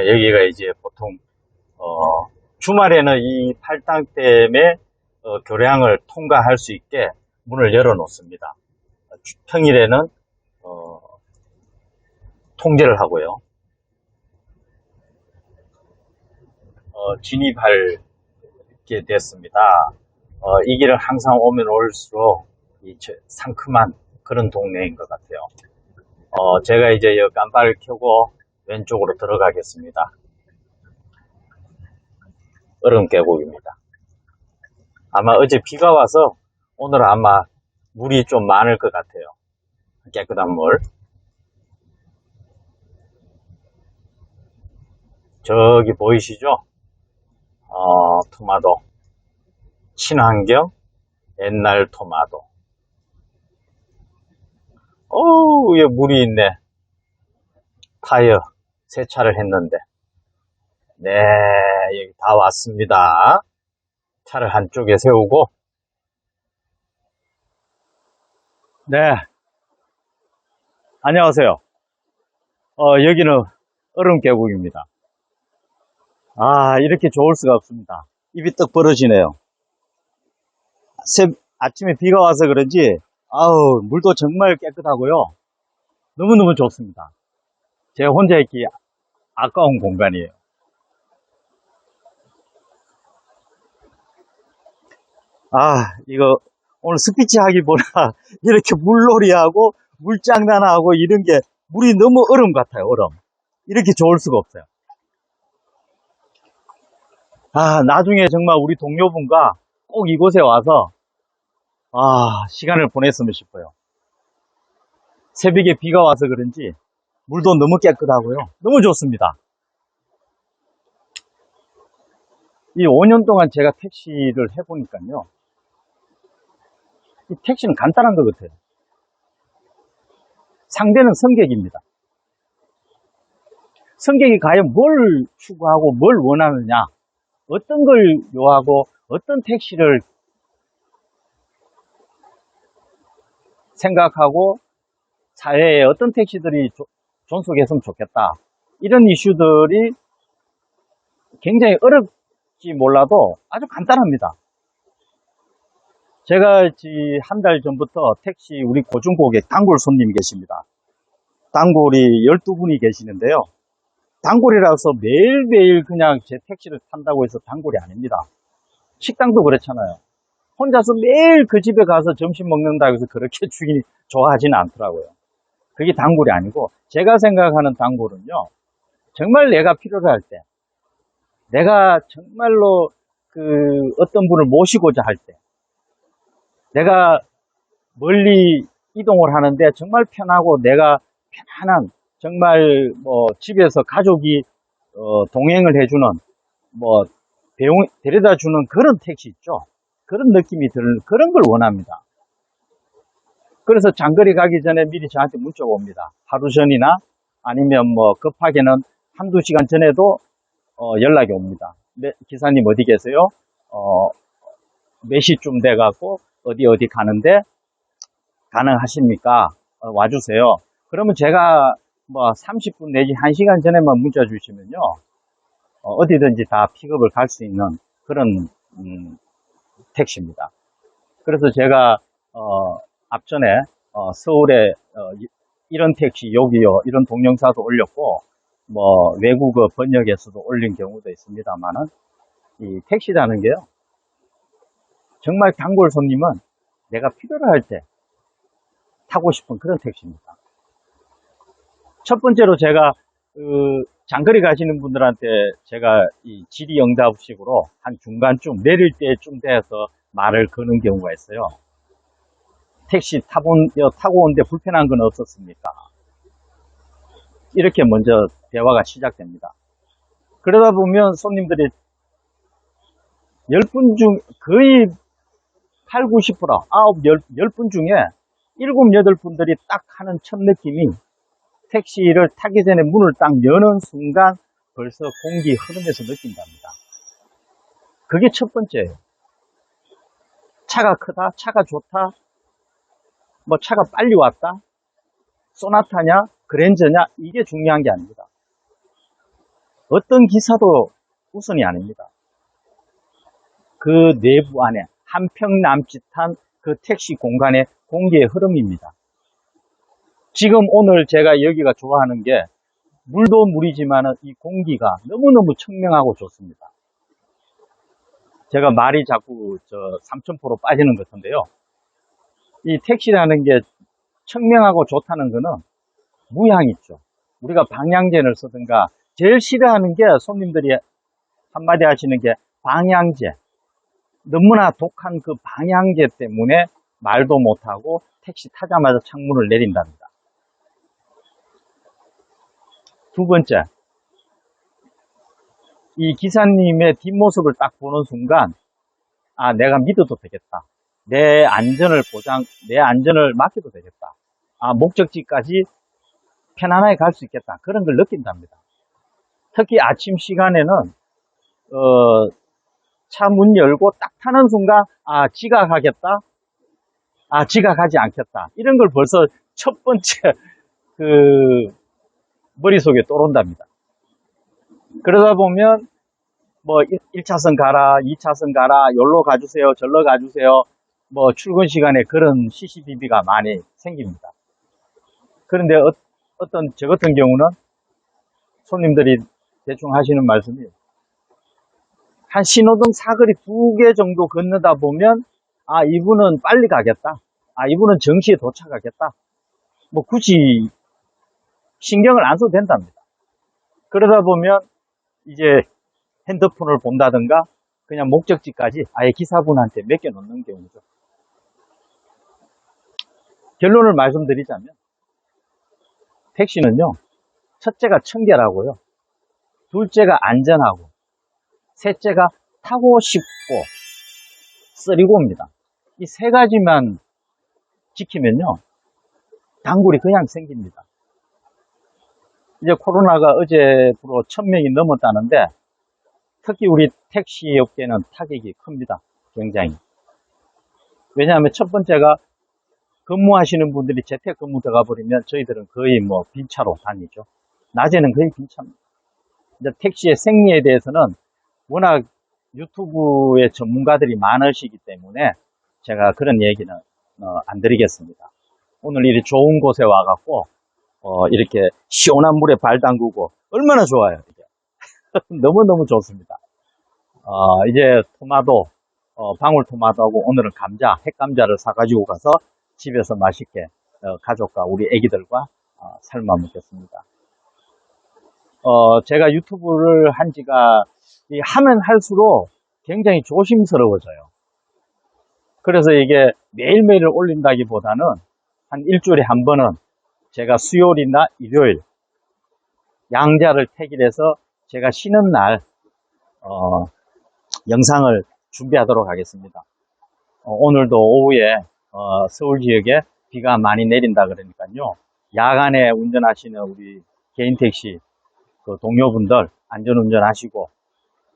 여기가 이제 보통 어, 주말에는 이 팔당 댐의 어, 교량을 통과할 수 있게 문을 열어 놓습니다. 주- 평일에는 어, 통제를 하고요. 어, 진입하게 됐습니다. 어, 이 길을 항상 오면 올수록 이 저- 상큼한 그런 동네인 것 같아요. 어, 제가 이제 여 깜빡을 켜고 왼쪽으로 들어가겠습니다. 얼음 계곡입니다. 아마 어제 비가 와서 오늘 아마 물이 좀 많을 것 같아요. 깨끗한 물. 저기 보이시죠? 어, 토마토. 친환경 옛날 토마토. 어우, 여기 물이 있네. 타이어 세차를 했는데. 네, 여기 다 왔습니다. 차를 한쪽에 세우고. 네. 안녕하세요. 어, 여기는 얼음 계곡입니다. 아, 이렇게 좋을 수가 없습니다. 입이 떡 벌어지네요. 새, 아침에 비가 와서 그런지, 아우, 물도 정말 깨끗하고요. 너무너무 좋습니다. 제가 혼자 있기 아까운 공간이에요. 아, 이거, 오늘 스피치 하기보다 이렇게 물놀이하고 물장난하고 이런 게 물이 너무 얼음 같아요, 얼음. 이렇게 좋을 수가 없어요. 아, 나중에 정말 우리 동료분과 꼭 이곳에 와서, 아, 시간을 보냈으면 싶어요. 새벽에 비가 와서 그런지 물도 너무 깨끗하고요. 너무 좋습니다. 이 5년 동안 제가 택시를 해보니까요. 이 택시는 간단한 것 같아요. 상대는 승객입니다. 승객이 과연 뭘 추구하고 뭘 원하느냐, 어떤 걸 요하고 어떤 택시를 생각하고 사회에 어떤 택시들이 조- 존속했으면 좋겠다. 이런 이슈들이 굉장히 어렵지 몰라도 아주 간단합니다. 제가 한 달 전부터 택시 우리 고중 고객 단골 손님이 계십니다. 단골이 12분이 계시는데요. 단골이라서 매일매일 그냥 제 택시를 탄다고 해서 단골이 아닙니다. 식당도 그렇잖아요. 혼자서 매일 그 집에 가서 점심 먹는다고 해서 그렇게 주인이 좋아하지는 않더라고요. 그게 단골이 아니고 제가 생각하는 단골은요. 정말 내가 필요로 할 때, 내가 정말로 그 어떤 분을 모시고자 할 때, 내가 멀리 이동을 하는데 정말 편하고 내가 편안한 정말 뭐 집에서 가족이 어, 동행을 해주는 뭐 배웅, 데려다 주는 그런 택시 있죠. 그런 느낌이 드는 그런 걸 원합니다. 그래서 장거리 가기 전에 미리 저한테 문자가 옵니다. 하루 전이나 아니면 뭐 급하게는 한두 시간 전에도 어, 연락이 옵니다. 네, 기사님 어디 계세요? 어, 몇 시쯤 돼갖고 어디 어디 가는데 가능하십니까? 어, 와주세요. 그러면 제가 뭐 30분 내지 1시간 전에만 문자 주시면요. 어, 디든지다 픽업을 갈 수 있는 그런 음, 택시입니다. 그래서 제가 어, 앞전에 어, 서울에 어, 이- 이런 택시 여기요 이런 동영상도 올렸고 뭐 외국어 번역에서도 올린 경우도 있습니다만은 이 택시라는 게요 정말 단골 손님은 내가 필요로 할 때 타고 싶은 그런 택시입니다. 첫 번째로 제가 그 장거리 가시는 분들한테 제가 이 질의응답식으로 한 중간쯤 내릴 때쯤 돼서 말을 거는 경우가 있어요. 택시 타본, 여, 타고 오는데 불편한 건 없었습니까? 이렇게 먼저 대화가 시작됩니다. 그러다 보면 손님들이 10분 중 거의 8, 90%, 9, 10, 분 중에 7, 8분들이 딱 하는 첫 느낌이 택시를 타기 전에 문을 딱 여는 순간 벌써 공기 흐름에서 느낀답니다. 그게 첫 번째예요. 차가 크다, 차가 좋다, 뭐 차가 빨리 왔다, 소나타냐, 그랜저냐, 이게 중요한 게 아닙니다. 어떤 기사도 우선이 아닙니다. 그 내부 안에 한평 남짓한 그 택시 공간의 공기의 흐름입니다. 지금 오늘 제가 여기가 좋아하는 게 물도 물이지만 이 공기가 너무너무 청명하고 좋습니다. 제가 말이 자꾸 저 삼천포로 빠지는 것 같은데요. 이 택시라는 게 청명하고 좋다는 거는 무향 있죠. 우리가 방향제를 쓰든가 제일 싫어하는 게 손님들이 한마디 하시는 게 방향제. 너무나 독한 그 방향제 때문에 말도 못하고 택시 타자마자 창문을 내린답니다. 두 번째, 이 기사님의 뒷모습을 딱 보는 순간, 아, 내가 믿어도 되겠다. 내 안전을 보장, 내 안전을 맡겨도 되겠다. 아, 목적지까지 편안하게 갈 수 있겠다. 그런 걸 느낀답니다. 특히 아침 시간에는, 어, 차 문 열고 딱 타는 순간, 아, 지각하겠다. 아, 지각하지 않겠다. 이런 걸 벌써 첫 번째, 그, 머릿속에 떠오른답니다. 그러다 보면, 뭐, 1 차선 가라, 2차선 가라, 여기로 가주세요, 절로 가주세요. 뭐, 출근 시간에 그런 CCTV가 많이 생깁니다. 그런데 어, 어떤, 저 같은 경우는 손님들이 대충 하시는 말씀이 한 신호등 사거리 두 개 정도 건너다 보면 아 이분은 빨리 가겠다. 아 이분은 정시에 도착하겠다. 뭐 굳이 신경을 안 써도 된답니다. 그러다 보면 이제 핸드폰을 본다든가 그냥 목적지까지 아예 기사분한테 맡겨 놓는 경우죠 결론을 말씀드리자면 택시는요 첫째가 청결하고요 둘째가 안전하고 셋째가 타고 싶고 쓰리고입니다. 이 세 가지만 지키면요 단골이 그냥 생깁니다. 이제 코로나가 어제부로 천 명이 넘었다는데 특히 우리 택시 업계는 타격이 큽니다. 굉장히. 왜냐하면 첫 번째가 근무하시는 분들이 재택근무 들어가 버리면 저희들은 거의 뭐 빈차로 다니죠. 낮에는 거의 빈차입니다. 이제 택시의 생리에 대해서는 워낙 유튜브의 전문가들이 많으시기 때문에 제가 그런 얘기는 어, 안 드리겠습니다. 오늘 이리 좋은 곳에 와갖고 어, 이렇게 시원한 물에 발 담그고 얼마나 좋아요. 이게. 너무너무 좋습니다. 어, 이제 토마토, 어, 방울토마토하고 오늘은 감자, 핵감자를 사가지고 가서 집에서 맛있게 어, 가족과 우리 애기들과 어, 삶아 먹겠습니다. 어, 제가 유튜브를 한 지가 이 하면 할수록 굉장히 조심스러워져요. 그래서 이게 매일매일 올린다기보다는 한 일주일에 한 번은 제가 수요일이나 일요일 양자를 택일해서 제가 쉬는 날 어, 영상을 준비하도록 하겠습니다. 어, 오늘도 오후에 어, 서울 지역에 비가 많이 내린다 그러니까요. 야간에 운전하시는 우리 개인 택시 그 동료분들 안전 운전 하시고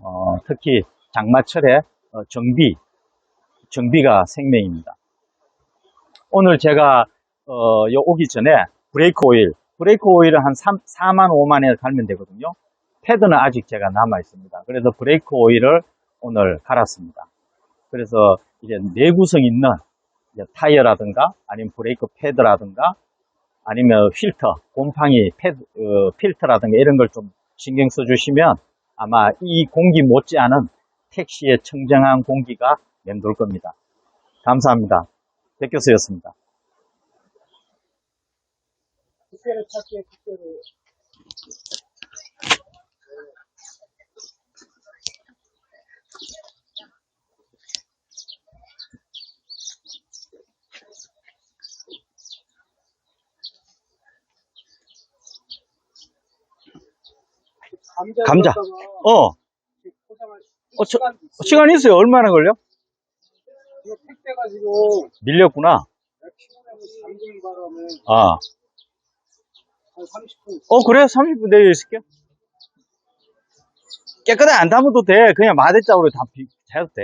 어, 특히 장마철에 어, 정비, 정비가 생명입니다. 오늘 제가 어, 요 오기 전에 브레이크 오일, 브레이크 오일은 한 3, 4만 5만에 갈면 되거든요. 패드는 아직 제가 남아 있습니다. 그래서 브레이크 오일을 오늘 갈았습니다. 그래서 이제 내구성 있는 타이어라든가 아니면 브레이크 패드라든가 아니면 필터, 곰팡이 패드, 어, 필터라든가 이런 걸 좀 신경 써주시면 아마 이 공기 못지않은 택시의 청정한 공기가 맴돌 겁니다. 감사합니다. 백 교수였습니다. 국회를 찾기에 국회를 감자 어, 어, 저- 시간이 있어요. 얼마나 걸려? 택배가지고 밀렸구나. 바람에 아, 한 30분 어, 그래? 30분 내려 있을게. 깨끗하게 안 담아도 돼. 그냥 마대짝으로 다 비, 해도 돼.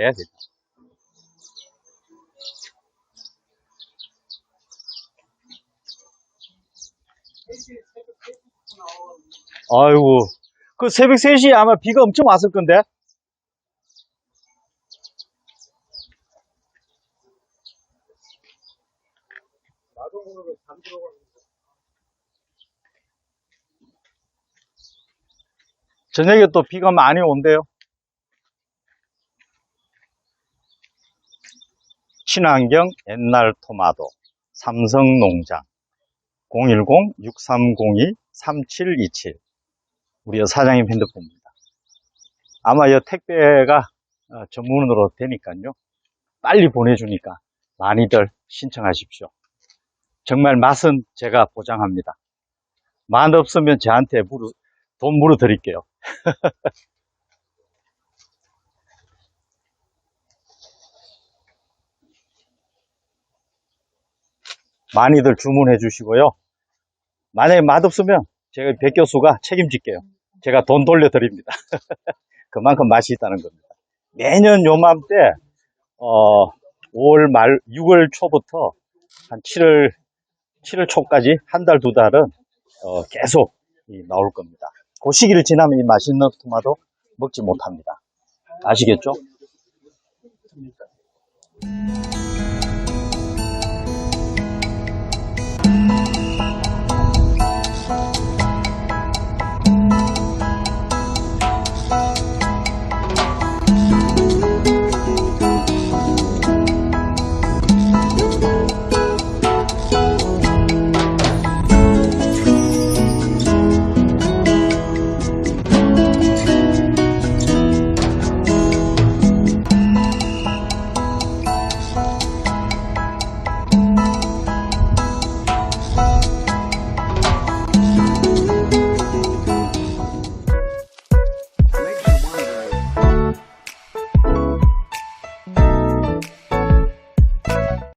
아이고, 그 새벽 3시에 아마 비가 엄청 왔을 건데? 저녁에 또 비가 많이 온대요. 친환경 옛날 토마토 삼성농장 010-6302-3727 우리 사장님 핸드폰입니다. 아마 이 택배가 어, 전문으로 되니까요. 빨리 보내주니까 많이들 신청하십시오. 정말 맛은 제가 보장합니다. 맛 없으면 저한테 물어, 돈 물어 드릴게요. 많이들 주문해 주시고요. 만약에 맛없으면 제가 백 교수가 책임질게요. 제가 돈 돌려드립니다. 그만큼 맛이 있다는 겁니다. 매년 요맘때 어, 5월 말 6월 초부터 한 7월 7월 초까지 한 달 두 달은 어, 계속 나올 겁니다. 그 시기를 지나면 이 맛있는 토마토 먹지 못합니다. 아시겠죠?